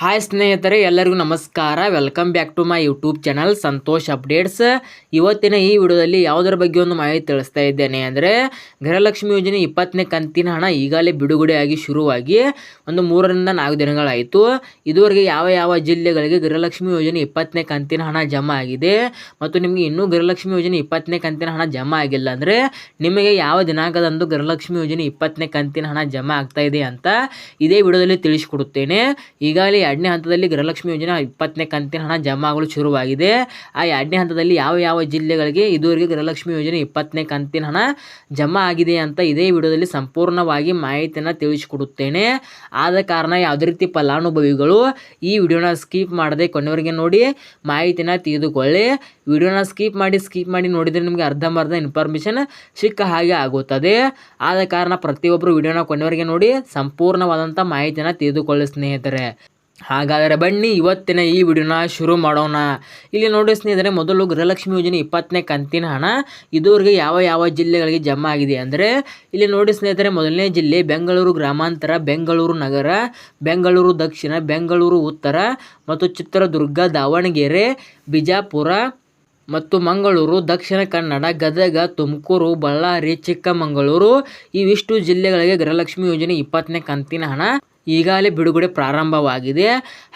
Hi ಸ್ನೇಹಿತರೆ, ಎಲ್ಲರಿಗೂ ನಮಸ್ಕಾರ. Welcome back to my YouTube channel Santosh updates ಇವತ್ತಿನ ಈ ವಿಡಿಯೋದಲ್ಲಿ ಯಾವುದರ ಬಗ್ಗೆ ಒಂದು ಮಾಹಿತಿ ತಿಳಿಸ್ತಾ ಇದ್ದೇನೆ ಅಂದರೆ, ಗೃಹಲಕ್ಷ್ಮಿ ಯೋಜನೆ ಇಪ್ಪತ್ತನೇ ಕಂತಿನ ಹಣ ಈಗಾಗಲೇ ಬಿಡುಗಡೆಯಾಗಿ ಶುರುವಾಗಿ ಒಂದು ಮೂರರಿಂದ ನಾಲ್ಕು ದಿನಗಳಾಯಿತು. ಇದುವರೆಗೆ ಯಾವ ಯಾವ ಜಿಲ್ಲೆಗಳಿಗೆ ಗೃಹಲಕ್ಷ್ಮಿ ಯೋಜನೆ ಇಪ್ಪತ್ತನೇ ಕಂತಿನ ಹಣ ಜಮಾ ಆಗಿದೆ ಮತ್ತು ನಿಮಗೆ ಇನ್ನೂ ಗೃಹಲಕ್ಷ್ಮಿ ಯೋಜನೆ ಇಪ್ಪತ್ತನೇ ಕಂತಿನ ಹಣ ಜಮಾ ಆಗಿಲ್ಲ ಅಂದರೆ, ನಿಮಗೆ ಯಾವ ದಿನಾಂಕದಂದು ಗೃಹಲಕ್ಷ್ಮಿ ಯೋಜನೆ ಇಪ್ಪತ್ತನೇ ಕಂತಿನ ಹಣ ಜಮಾ ಆಗ್ತಾ ಅಂತ ಇದೇ ವಿಡಿಯೋದಲ್ಲಿ ತಿಳಿಸಿಕೊಡುತ್ತೇನೆ. ಈಗಾಗಲೇ ಎರಡನೇ ಹಂತದಲ್ಲಿ ಗೃಹಲಕ್ಷ್ಮಿ ಯೋಜನೆ ಇಪ್ಪತ್ತನೇ ಕಂತಿನ ಹಣ ಜಮಾ ಆಗಲು ಶುರುವಾಗಿದೆ. ಆ ಎರಡನೇ ಹಂತದಲ್ಲಿ ಯಾವ ಯಾವ ಜಿಲ್ಲೆಗಳಿಗೆ ಇದುವರೆಗೆ ಗೃಹಲಕ್ಷ್ಮಿ ಯೋಜನೆ ಇಪ್ಪತ್ತನೇ ಕಂತಿನ ಹಣ ಜಮಾ ಆಗಿದೆ ಅಂತ ಇದೇ ವಿಡಿಯೋದಲ್ಲಿ ಸಂಪೂರ್ಣವಾಗಿ ಮಾಹಿತಿಯನ್ನು ತಿಳಿಸಿಕೊಡುತ್ತೇನೆ. ಆದ ಕಾರಣ ಯಾವುದೇ ರೀತಿ ಫಲಾನುಭವಿಗಳು ಈ ವಿಡಿಯೋನ ಸ್ಕಿಪ್ ಮಾಡದೆ ಕೊನೆವರೆಗೆ ನೋಡಿ ಮಾಹಿತಿನ ತೆಗೆದುಕೊಳ್ಳಿ ವಿಡಿಯೋನ ಸ್ಕಿಪ್ ಮಾಡಿ ಸ್ಕಿಪ್ ಮಾಡಿ ನೋಡಿದರೆ ನಿಮಗೆ ಅರ್ಧಂಬರ್ಧ ಇನ್ಫಾರ್ಮೇಷನ್ ಸಿಕ್ಕ ಹಾಗೆ ಆಗುತ್ತದೆ. ಆದ ಕಾರಣ ಪ್ರತಿಯೊಬ್ಬರು ವಿಡಿಯೋನ ಕೊನೆವರೆಗೆ ನೋಡಿ ಸಂಪೂರ್ಣವಾದಂಥ ಮಾಹಿತಿಯನ್ನು ತಿಳಿದುಕೊಳ್ಳಿ ಸ್ನೇಹಿತರೆ. ಹಾಗಾದರೆ ಬನ್ನಿ, ಇವತ್ತಿನ ಈ ವಿಡಿಯೋನ ಶುರು ಮಾಡೋಣ. ಇಲ್ಲಿ ನೋಡಿ ಸ್ನೇಹಿತರೆ, ಮೊದಲು ಗೃಹಲಕ್ಷ್ಮಿ ಯೋಜನೆ ಇಪ್ಪತ್ತನೇ ಕಂತಿನ ಹಣ. ಇದುವರೆಗೆ ಯಾವ ಯಾವ ಜಿಲ್ಲೆಗಳಿಗೆ ಜಮಾ ಆಗಿದೆ ಅಂದರೆ, ಇಲ್ಲಿ ನೋಡಿ ಸ್ನೇಹಿತರೆ, ಮೊದಲನೇ ಜಿಲ್ಲೆ ಬೆಂಗಳೂರು, ಗ್ರಾಮಾಂತರ, ಬೆಂಗಳೂರು ನಗರ, ಬೆಂಗಳೂರು ದಕ್ಷಿಣ, ಬೆಂಗಳೂರು ಉತ್ತರ ಮತ್ತು ಚಿತ್ರದುರ್ಗ, ದಾವಣಗೆರೆ, ಬಿಜಾಪುರ ಮತ್ತು ಮಂಗಳೂರು, ದಕ್ಷಿಣ ಕನ್ನಡ, ಗದಗ, ತುಮಕೂರು, ಬಳ್ಳಾರಿ, ಚಿಕ್ಕಮಗಳೂರು. ಇವಿಷ್ಟು ಜಿಲ್ಲೆಗಳಿಗೆ ಗೃಹಲಕ್ಷ್ಮಿ ಯೋಜನೆ ಇಪ್ಪತ್ತನೇ ಕಂತಿನ ಹಣ. ಈಗಾಗಲೇ ಬಿಡುಗಡೆ ಪ್ರಾರಂಭವಾಗಿದೆ.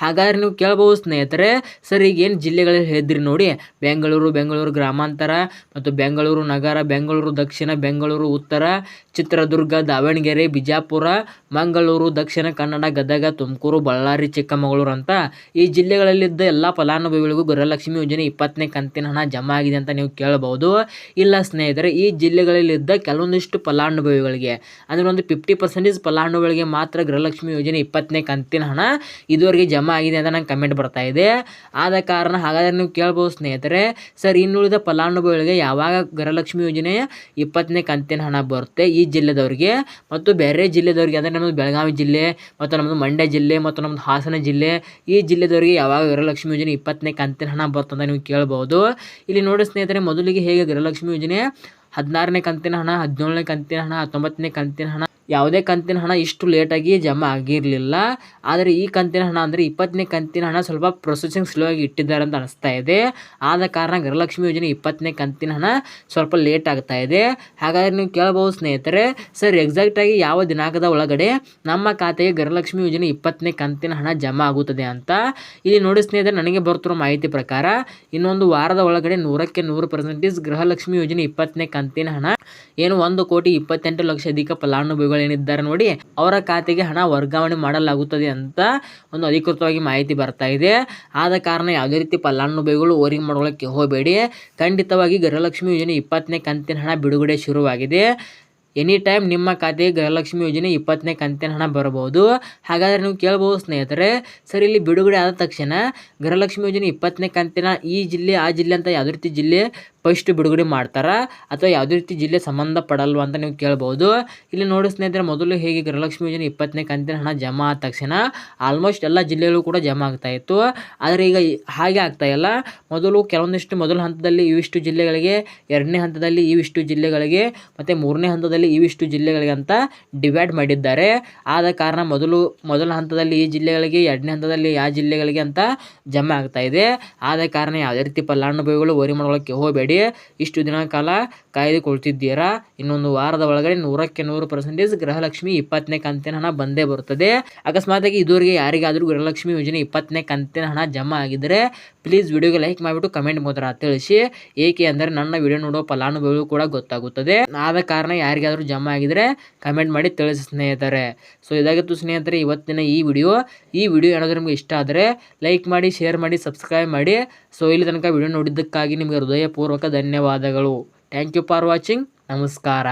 ಹಾಗಾದರೆ ನೀವು ಕೇಳ್ಬೋದು ಸ್ನೇಹಿತರೆ, ಸರ್ ಈಗ ಏನು ಜಿಲ್ಲೆಗಳಲ್ಲಿ ಹೇಳಿದ್ರಿ ನೋಡಿ, ಬೆಂಗಳೂರು ಬೆಂಗಳೂರು ಗ್ರಾಮಾಂತರ ಮತ್ತು ಬೆಂಗಳೂರು ನಗರ, ಬೆಂಗಳೂರು ದಕ್ಷಿಣ, ಬೆಂಗಳೂರು ಉತ್ತರ, ಚಿತ್ರದುರ್ಗ, ದಾವಣಗೆರೆ, ಬಿಜಾಪುರ, ಮಂಗಳೂರು, ದಕ್ಷಿಣ ಕನ್ನಡ, ಗದಗ, ತುಮಕೂರು, ಬಳ್ಳಾರಿ, ಚಿಕ್ಕಮಗಳೂರು ಅಂತ ಈ ಜಿಲ್ಲೆಗಳಲ್ಲಿದ್ದ ಎಲ್ಲ ಫಲಾನುಭವಿಗಳಿಗೂ ಗೃಹಲಕ್ಷ್ಮಿ ಯೋಜನೆ ಇಪ್ಪತ್ತನೇ ಕಂತಿನ ಹಣ ಜಮಾ ಆಗಿದೆ ಅಂತ ನೀವು ಕೇಳಬಹುದು ಇಲ್ಲ ಸ್ನೇಹಿತರೆ, ಈ ಜಿಲ್ಲೆಗಳಲ್ಲಿದ್ದ ಕೆಲವೊಂದಿಷ್ಟು ಫಲಾನುಭವಿಗಳಿಗೆ, ಅಂದರೆ ಒಂದು ಫಿಫ್ಟಿ ಪರ್ಸೆಂಟೇಜ್ ಫಲಾನುಭವಿಗಳಿಗೆ ಮಾತ್ರ ಗೃಹಲಕ್ಷ್ಮಿ ಯೋಜನೆ ಇಪ್ಪತ್ತನೇ ಕಂತಿನ ಹಣ ಇದುವರೆಗೆ ಜಮಾ ಆಗಿದೆ ಅಂತ ನಂಗೆ ಕಮೆಂಟ್ ಬರ್ತಾ ಇದೆ. ಆದ ಕಾರಣ ಹಾಗಾದರೆ ನೀವು ಕೇಳ್ಬೋದು ಸ್ನೇಹಿತರೆ, ಸರ್, ಇನ್ನುಳಿದ ಫಲಾನುಭವಿಗಳಿಗೆ ಯಾವಾಗ ಗೃಹಲಕ್ಷ್ಮಿ ಯೋಜನೆ ಇಪ್ಪತ್ತನೇ ಕಂತಿನ ಹಣ ಬರುತ್ತೆ ಈ ಜಿಲ್ಲೆದವರಿಗೆ? ಮತ್ತು ಬೇರೆ ಜಿಲ್ಲೆದವರಿಗೆ, ಅಂದರೆ ನಮ್ಮದು ಬೆಳಗಾವಿ ಜಿಲ್ಲೆ, ಮತ್ತು ನಮ್ಮದು ಮಂಡ್ಯ ಜಿಲ್ಲೆ, ಮತ್ತು ನಮ್ಮದು ಹಾಸನ ಜಿಲ್ಲೆ, ಈ ಜಿಲ್ಲೆದವರಿಗೆ ಯಾವಾಗ ಗೃಹಲಕ್ಷ್ಮಿ ಯೋಜನೆ ಇಪ್ಪತ್ತನೇ ಕಂತಿನ ಹಣ ಬರುತ್ತೆ ಅಂತ ನೀವು ಕೇಳ್ಬೋದು. ಇಲ್ಲಿ ನೋಡಿ ಸ್ನೇಹಿತರೆ, ಮೊದಲಿಗೆ ಹೇಗೆ ಗೃಹಲಕ್ಷ್ಮಿ ಯೋಜನೆ ಹದಿನಾರನೇ ಕಂತಿನ ಹಣ, ಹದಿನೇಳನೇ ಕಂತಿನ ಹಣ, ಹತ್ತೊಂಬತ್ತನೇ ಕಂತಿನ ಹಣ ಯಾವುದೇ ಕಂತಿನ ಹಣ ಇಷ್ಟು ಲೇಟಾಗಿ ಜಮಾ ಆಗಿರಲಿಲ್ಲ. ಆದರೆ ಈ ಕಂತಿನ ಹಣ ಅಂದರೆ ಇಪ್ಪತ್ತನೇ ಕಂತಿನ ಹಣ ಸ್ವಲ್ಪ ಪ್ರೊಸೆಸಿಂಗ್ ಸ್ಲೋ ಆಗಿ ಇಟ್ಟಿದ್ದಾರೆ ಅಂತ ಅನಿಸ್ತಾ ಇದೆ. ಆದ ಕಾರಣ ಗೃಹಲಕ್ಷ್ಮಿ ಯೋಜನೆ ಇಪ್ಪತ್ತನೇ ಕಂತಿನ ಹಣ ಸ್ವಲ್ಪ ಲೇಟ್ ಆಗ್ತಾ ಇದೆ. ಹಾಗಾದರೆ ನೀವು ಕೇಳಬಹುದು ಸ್ನೇಹಿತರೆ, ಸರ್ ಎಕ್ಸಾಕ್ಟಾಗಿ ಯಾವ ದಿನಾಂಕದ ಒಳಗಡೆ ನಮ್ಮ ಖಾತೆಗೆ ಗೃಹಲಕ್ಷ್ಮಿ ಯೋಜನೆ ಇಪ್ಪತ್ತನೇ ಕಂತಿನ ಹಣ ಜಮಾ ಆಗುತ್ತದೆ ಅಂತ ಇಲ್ಲಿ ನೋಡಿ ಸ್ನೇಹಿತರೆ, ನನಗೆ ಬರ್ತಿರೋ ಮಾಹಿತಿ ಪ್ರಕಾರ ಇನ್ನೊಂದು ವಾರದ ಒಳಗಡೆ ನೂರಕ್ಕೆ ನೂರು ಪರ್ಸೆಂಟೇಜ್ ಗೃಹಲಕ್ಷ್ಮಿ ಯೋಜನೆ ಇಪ್ಪತ್ತನೇ ಕಂತಿನ ಹಣ, ಏನು ಒಂದು ಕೋಟಿ ಇಪ್ಪತ್ತೆಂಟು ಲಕ್ಷ ಅಧಿಕ ಫಲಾನುಭವಿಗಳು ಏನಿದ್ದಾರೆ ನೋಡಿ, ಅವರ ಖಾತೆಗೆ ಹಣ ವರ್ಗಾವಣೆ ಮಾಡಲಾಗುತ್ತದೆ ಅಂತ ಒಂದು ಅಧಿಕೃತವಾಗಿ ಮಾಹಿತಿ ಬರ್ತಾ ಇದೆ. ಆದ ಕಾರಣ ಯಾವುದೇ ರೀತಿ ಫಲಾನುಭವಿಗಳು ಓರಿಂಗ್ ಮಾಡ್ಕೊಳ್ಳೋಕ್ಕೆ ಹೋಗಬೇಡಿ. ಖಂಡಿತವಾಗಿ ಗೃಹಲಕ್ಷ್ಮಿ ಯೋಜನೆ ಇಪ್ಪತ್ತನೇ ಕಂತಿನ ಹಣ ಬಿಡುಗಡೆ ಶುರುವಾಗಿದೆ. ಎನಿ ಟೈಮ್ ನಿಮ್ಮ ಖಾತೆಗೆ ಗೃಹಲಕ್ಷ್ಮಿ ಯೋಜನೆ ಇಪ್ಪತ್ತನೇ ಕಂತಿನ ಹಣ ಬರಬಹುದು. ಹಾಗಾದರೆ ನೀವು ಕೇಳ್ಬೋದು ಸ್ನೇಹಿತರೆ, ಸರ್, ಇಲ್ಲಿ ಬಿಡುಗಡೆ ಆದ ತಕ್ಷಣ ಗೃಹಲಕ್ಷ್ಮಿ ಯೋಜನೆ ಇಪ್ಪತ್ತನೇ ಕಂತಿನ ಈ ಜಿಲ್ಲೆ, ಆ ಜಿಲ್ಲೆ ಅಂತ ಯಾವುದೇ ರೀತಿ ಜಿಲ್ಲೆ ಫಸ್ಟ್ ಬಿಡುಗಡೆ ಮಾಡ್ತಾರೆ ಅಥವಾ ಯಾವುದೇ ರೀತಿ ಜಿಲ್ಲೆ ಸಂಬಂಧ ಪಡಲ್ವ ಅಂತ ನೀವು ಕೇಳ್ಬೋದು. ಇಲ್ಲಿ ನೋಡಿ ಸ್ನೇಹಿತರೆ, ಮೊದಲು ಹೇಗೆ ಗೃಹಲಕ್ಷ್ಮಿ ಯೋಜನೆ ಇಪ್ಪತ್ತನೇ ಕಂತಿನ ಹಣ ಜಮಾ ಆದ ತಕ್ಷಣ ಆಲ್ಮೋಸ್ಟ್ ಎಲ್ಲ ಜಿಲ್ಲೆಗಳು ಕೂಡ ಜಮಾ ಆಗ್ತಾ ಇತ್ತು. ಆದರೆ ಈಗ ಹಾಗೆ ಆಗ್ತಾ ಇಲ್ಲ. ಮೊದಲು ಕೆಲವೊಂದಿಷ್ಟು ಮೊದಲ ಹಂತದಲ್ಲಿ ಇವಿಷ್ಟು ಜಿಲ್ಲೆಗಳಿಗೆ, ಎರಡನೇ ಹಂತದಲ್ಲಿ ಇವಿಷ್ಟು ಜಿಲ್ಲೆಗಳಿಗೆ, ಮತ್ತು ಮೂರನೇ ಹಂತದಲ್ಲಿ ಇವಿಷ್ಟು ಜಿಲ್ಲೆಗಳಿಗೆ ಅಂತ ಡಿವೈಡ್ ಮಾಡಿದ್ದಾರೆ. ಆದ ಕಾರಣ ಮೊದಲು, ಮೊದಲ ಹಂತದಲ್ಲಿ ಈ ಜಿಲ್ಲೆಗಳಿಗೆ, ಎರಡನೇ ಹಂತದಲ್ಲಿ ಯಾವ ಜಿಲ್ಲೆಗಳಿಗೆ ಅಂತ ಜಮಾ ಆಗ್ತಾ ಇದೆ. ಆದ ಕಾರಣ ಯಾವುದೇ ರೀತಿ ಫಲಾನುಭವಿಗಳು ವರಿ ಮಾಡೋಕ್ಕೆ ಹೋಗಬೇಡಿ. ಇಷ್ಟು ದಿನ ಕಾಲ ಕಾಯ್ದುಕೊಳ್ತಿದ್ದೀರಾ? ಇನ್ನೊಂದು ವಾರದ ಒಳಗಡೆ ನೂರಕ್ಕೆ ನೂರು ಪರ್ಸೆಂಟೇಜ್ ಗೃಹಲಕ್ಷ್ಮಿ ಇಪ್ಪತ್ತನೇ ಕಂತಿನ ಹಣ ಬಂದೇ ಬರುತ್ತದೆ. ಅಕಸ್ಮಾತಾಗಿ ಇದುವರೆಗೆ ಯಾರಿಗಾದರೂ ಗೃಹಲಕ್ಷ್ಮಿ ಯೋಜನೆ ಇಪ್ಪತ್ತನೇ ಕಂತಿನ ಹಣ ಜಮಾ ಆಗಿದ್ದರೆ ಪ್ಲೀಸ್ ವಿಡಿಯೋಗೆ ಲೈಕ್ ಮಾಡಿಬಿಟ್ಟು ಕಮೆಂಟ್ ಮೂಲಕ ತಿಳಿಸಿ. ಏಕೆ ಅಂದರೆ ನನ್ನ ವಿಡಿಯೋ ನೋಡೋ ಫಲಾನುಭವಿಗಳು ಕೂಡ ಗೊತ್ತಾಗುತ್ತದೆ. ಆದ ಕಾರಣ ಯಾರಿಗಾದರೂ ಜಮಾ ಆಗಿದ್ರೆ ಕಮೆಂಟ್ ಮಾಡಿ ತಿಳಿಸಿ ಸ್ನೇಹಿತರೆ. ಸೊ ಇದಾಗಿತ್ತು ಸ್ನೇಹಿತರೆ ಇವತ್ತಿನ ಈ ವಿಡಿಯೋ ಈ ವಿಡಿಯೋ ಏನಾದರೂ ನಿಮಗೆ ಇಷ್ಟ ಆದರೆ ಲೈಕ್ ಮಾಡಿ ಶೇರ್ ಮಾಡಿ ಸಬ್ಸ್ಕ್ರೈಬ್ ಮಾಡಿ. ಸೊ ಇಲ್ಲಿ ತನಕ ವಿಡಿಯೋ ನೋಡಿದ್ದಕ್ಕಾಗಿ ನಿಮಗೆ ಹೃದಯಪೂರ್ವಕ ಧನ್ಯವಾದಗಳು. ಥ್ಯಾಂಕ್ ಯು ಫಾರ್ ವಾಚಿಂಗ್ ನಮಸ್ಕಾರ.